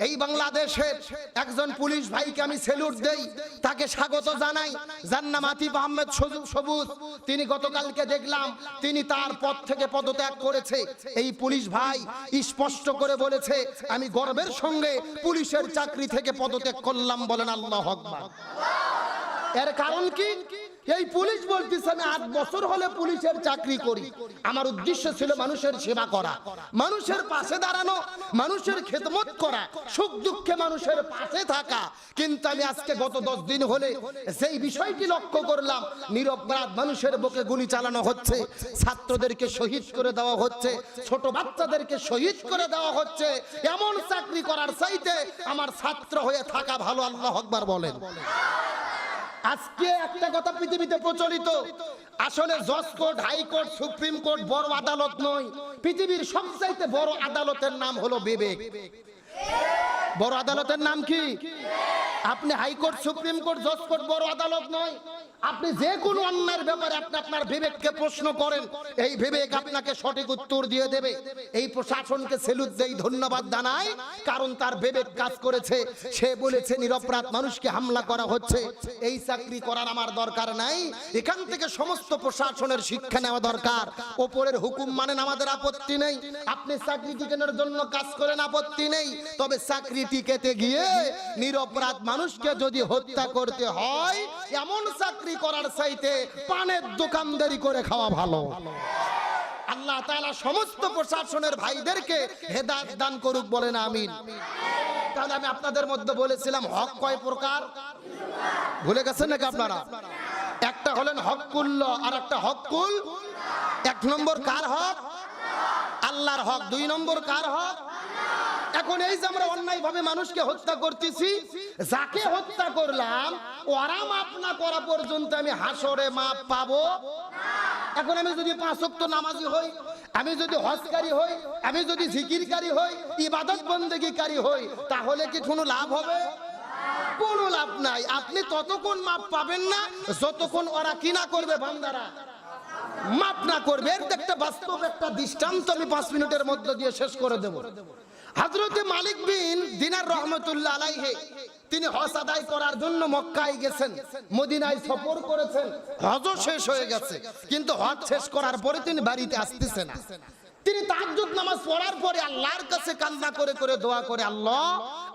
এই বাংলাদেশের একজন পুলিশ ভাইকে আমি সেলুট দেই, তাকে স্বাগত জানাই। যার নাম আতিফ আহমেদ সবুজ, তিনি গতকালকে দেখলাম, তিনি তার পদ থেকে পদত্যাগ করেছে। এই পুলিশ ভাই স্পষ্ট করে বলেছে, আমি গর্বের সঙ্গে পুলিশের চাকরি থেকে পদত্যাগ করলাম বলেন আল্লাহ আকবার। এর কারণ কি? এই পুলিশ বলতেছে, আমি আট বছর হলে পুলিশের চাকরি করি। আমার উদ্দেশ্য ছিল মানুষের সেবা করা। মানুষের পাশে দাঁড়ানো, মানুষের খেদমত করা, সুখ দুঃখে মানুষের পাশে থাকা। কিন্তু আমি আজকে গত দশ দিন হলে সেই বিষয়টি লক্ষ্য করলাম নিরপরাধ মানুষের বুকে গুলি চালানো হচ্ছে। ছাত্রদেরকে শহীদ করে দেওয়া হচ্ছে, ছোট বাচ্চাদেরকে শহীদ করে দেওয়া হচ্ছে। এমন চাকরি করার চাইতে আমার ছাত্র হয়ে থাকা ভালো, আল্লাহ আকবার বলেন। আজকে একটা কথা পৃথিবীতে প্রচলিত। আসলে জজ কোর্ট হাইকোর্ট সুপ্রিম কোর্ট বড় আদালত নয়। পৃথিবীর সবচাইতে বড় আদালতের নাম হলো বিবেক। বড় আদালতের নাম কি? আপনি হাইকোর্ট সুপ্রিম কোর্ট জজ কোর্ট বড় আদালত নয়। আপনি যে কোনো অন্যায়ের ব্যাপারে আপনি আপনার বিবেককে প্রশ্ন করেন। এই বিবেক আপনাকে সঠিক উত্তর দিয়ে দেবে। এই প্রশাসনকে সেলুট দেই, ধন্যবাদ জানাই। কারণ তার বিবেক কাজ করেছে। সে বলেছে, নিরপরাধ মানুষকে হামলা করা হচ্ছে। এই চাকরি করার আমার দরকার নাই। এখান থেকে সমস্ত প্রশাসনের শিক্ষা নেওয়া দরকার। ওপরের হুকুম মানেন আমাদের আপত্তি নেই। আপনি চাকরি টিকানোর জন্য কাজ করেন, আপত্তি নেই। তবে চাকরি টিকেতে গিয়ে নিরপরাধ মানুষকে যদি হত্যা করতে হয়, এমন চাকরি করার চাইতে পানের দোকানদারি করে খাওয়া ভালো। আল্লাহ তাআলা সমস্ত প্রশাসনের ভাইদেরকে হেদায়েত দান করুক বলেন, আমিন। তাহলে আমি আপনাদের মধ্যে বলেছিলাম, হক কয় প্রকার? ভুলে গেছেন নাকি আপনারা? একটা হলেন হকুল্ল আর একটা হকুল এক নম্বর কার হক? আল্লাহর হক। দুই নম্বর কার হক? এখন এই যে আমরা অন্যায় ভাবে মানুষকে হত্যা করতেছি, যাকে হত্যা করলাম ওরা মাপ না করা পর্যন্ত আমি হাসরে মাপ পাবো। এখন আমি যদি পাঁচ ওয়াক্ত নামাজি হই, আমি যদি হজকারী হই, আমি যদি জিকিরকারী হই, ইবাদত বন্দেগীকারী হই, তাহলে কি কোনো লাভ হবে? কোনো লাভ নাই। আপনি ততক্ষণ মাপ পাবেন না, যতক্ষণ ওরা কিনা করবে বান্দারা। মাপ না করবে। একটা বাস্তব, একটা দৃষ্টান্ত আমি পাঁচ মিনিটের মধ্যে দিয়ে শেষ করে দেব। হজরতে মালিক বিন দিনার রহমতুল্লাহ আলাইহে, তিনি হজ আদায় করার জন্য মক্কায় গেছেন, মদিনায় সফর করেছেন। হজ শেষ হয়ে গেছে, কিন্তু হজ শেষ করার পরে তিনি বাড়িতে আসতেছেন না। তিনি তাহাজ্জুদ নামাজ পড়ার পরে আল্লাহর কাছে কান্না করে করে দোয়া করে, আল্লাহ,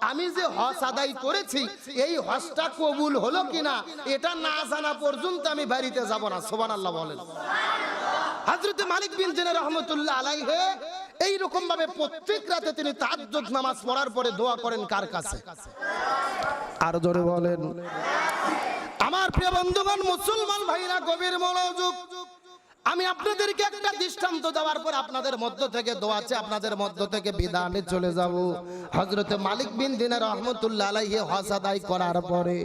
আমি যে হজ আদায় করেছি, এই হজটা কবুল হলো কিনা, এটা না জানা পর্যন্ত আমি বাড়িতে যাব না। সুবহানাল্লাহ বলেন। হযরতে মালিক বিন জিনা রহমতুল্লাহ আলাইহে এই রকম ভাবে প্রত্যেক রাতে তিনি তাহাজ্জুদ নামাজ পড়ার পরে দোয়া করেন কার কাছে? আর জোরে বলেন। আমার প্রিয় বন্ধুগণ মুসলমান ভাইরা গভীর মনোযোগ আমি আপনাদেরকে একটা দৃষ্টান্ত দেওয়ার পর আপনাদের মধ্য থেকে দোয়া আছে, আপনাদের মধ্য থেকে বিধানে চলে যাব। হজরতে মালিক বিন দিনের রহমতুল্লাহ আলাইহি হজ আদায় করার পরে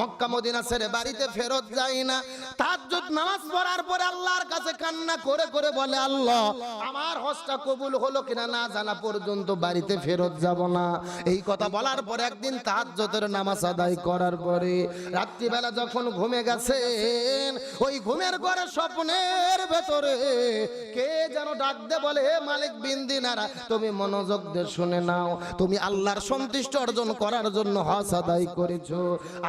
মক্কা মদিনা ছেড়ে বাড়িতে ফেরত যায় না। তাহাজ্জুদ নামাজ পড়ার পরে আল্লাহর কাছে কান্না করে করে বলে, আল্লাহ, আমার হজটা কবুল হলো কিনা না জানা পর্যন্ত বাড়িতে ফেরত যাব না। এই কথা বলার পরে একদিন তাহাজ্জুদের নামাজ আদায় করার পরে রাত্রিবেলা যখন ঘুমে গেছেন, ওই ঘুমের ঘরে স্বপ্নের ভেতরে। কে যেন ডাক দে বলে মালিক বিন দিনারা, তুমি মনোযোগ দিয়ে শুনে নাও। তুমি আল্লাহর সন্তুষ্ট অর্জন করার জন্য হজ আদায় করেছ।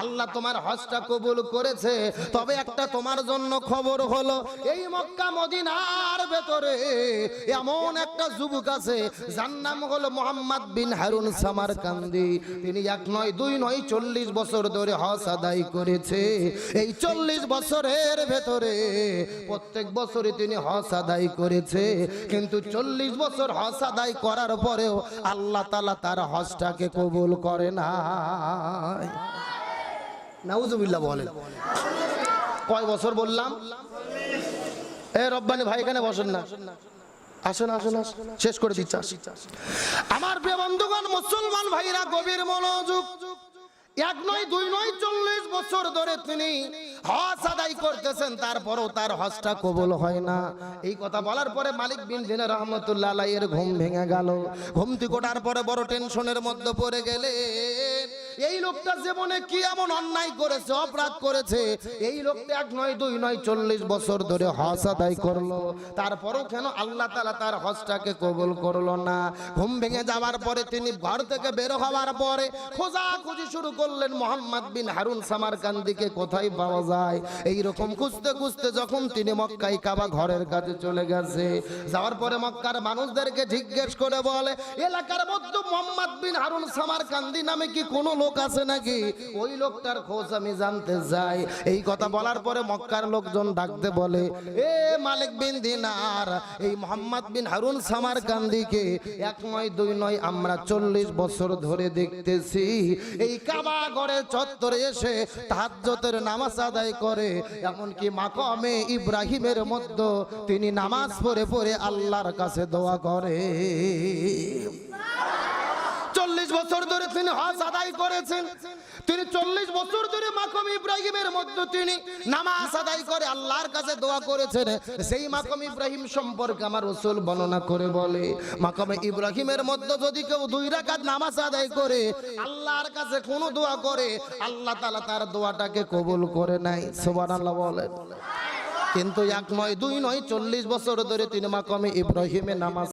আল্লাহ তোমার হজটা কবুল করেছে। তবে একটা তোমার জন্য খবর হলো, এই মক্কা মদিনার ভেতরে এমন একটা যুবক আছে, যার নাম হলো মোহাম্মদ বিন হারুন সামার কান্দি তিনি এক নয়, দুই নয়, চল্লিশ বছর ধরে হজ আদায় করেছে। এই চল্লিশ বছরের ভেতরে প্রত্যেক বছরে তিনি হজ আদায় করেছে। কিন্তু চল্লিশ বছর হজ আদায় করার পরেও আল্লাহ তালা তার হজটাকে কবুল করে না নাউজুবিল্লাহ বলেন। কয় বছর বললাম? এ রব্বানি ভাই, এখানে বসেন না। আসেন আসেন। শেষ করে দিচ্ছে আমার প্রিয় বন্ধুগণ, মুসলমান ভাইরা, গভীর মনোযোগ এক নয়, দুই নয়, চল্লিশ বছর ধরে তিনি হজ আদায় করতেছেন, তারপরও তার হজটা কবল হয় না। এই কথা বলার পরে মালিক বিন দিনে রহমতুল্লাহ এর ঘুম ভেঙে গেল। ঘুম থেকে ওঠার পরে বড় টেনশনের মধ্যে পড়ে গেলেন। এই লোকটা জীবনে কি এমন অন্যায় করেছে, অপরাধ করেছে? এই লোকটা এক নয়, দুই নয়, চল্লিশ বছর ধরে হজ আদায় করল। তারপরেও কেন আল্লাহ তালা তার হজটাকে কবুল করল না? ঘুম ভেঙে যাওয়ার পরে তিনি ঘর থেকে বের হওয়ার পরে খোঁজা খুঁজি শুরু করলেন মোহাম্মদ বিন হারুন সামারকান্দিকে, কোথায় পাওয়া যায়? এই রকম খুঁজতে খুঁজতে যখন তিনি মক্কাই কাবা ঘরের কাছে চলে গেছে, যাওয়ার পরে মক্কার মানুষদেরকে জিজ্ঞেস করে বলে, এলাকার মধ্যে মোহাম্মদ বিন হারুন সামার কান্দি নামে কি কোনো লোক আছে নাকি? ওই লোকটার খোঁজ আমি জানতে যাই এই কথা বলার পরে মক্কার লোকজন ডাকতে বলে, এ মালিক বিন দিনার, এই মোহাম্মদ বিন হারুন সামারকান্দিকে এক নয়, দুই নয় আমরা চল্লিশ বছর ধরে দেখতেছি। এই কাবা ঘরের চত্বরে এসে তাহাজ্জতের নামাজ আদায় করে, এমনকি মাকমে ইব্রাহিমের মধ্যে তিনি নামাজ পড়ে পড়ে আল্লাহর কাছে দোয়া করে। বছর ধরে তিনি হজ আদায় করেছেন। তিনি চল্লিশ বছর ধরে মাকম ইব্রাহিমের মধ্যে তিনি নামাজ আদায় করে আল্লাহর কাছে দোয়া করেছেন। সেই মাকম ইব্রাহিম সম্পর্কে আমার রসুল বর্ণনা করে বলে, মাকম ইব্রাহিমের মধ্যে যদি কেউ দুই রাকাত নামাজ আদায় করে, আল্লাহর কাছে কোনো দোয়া করে, আল্লাহ তালা তার দোয়াটাকে কবুল করে নাই সোবান আল্লাহ বলেন। কিন্তু এক নয়, দুই নয়, চল্লিশ বছর ধরে তিনি মাকমে ইব্রাহিমে নামাজ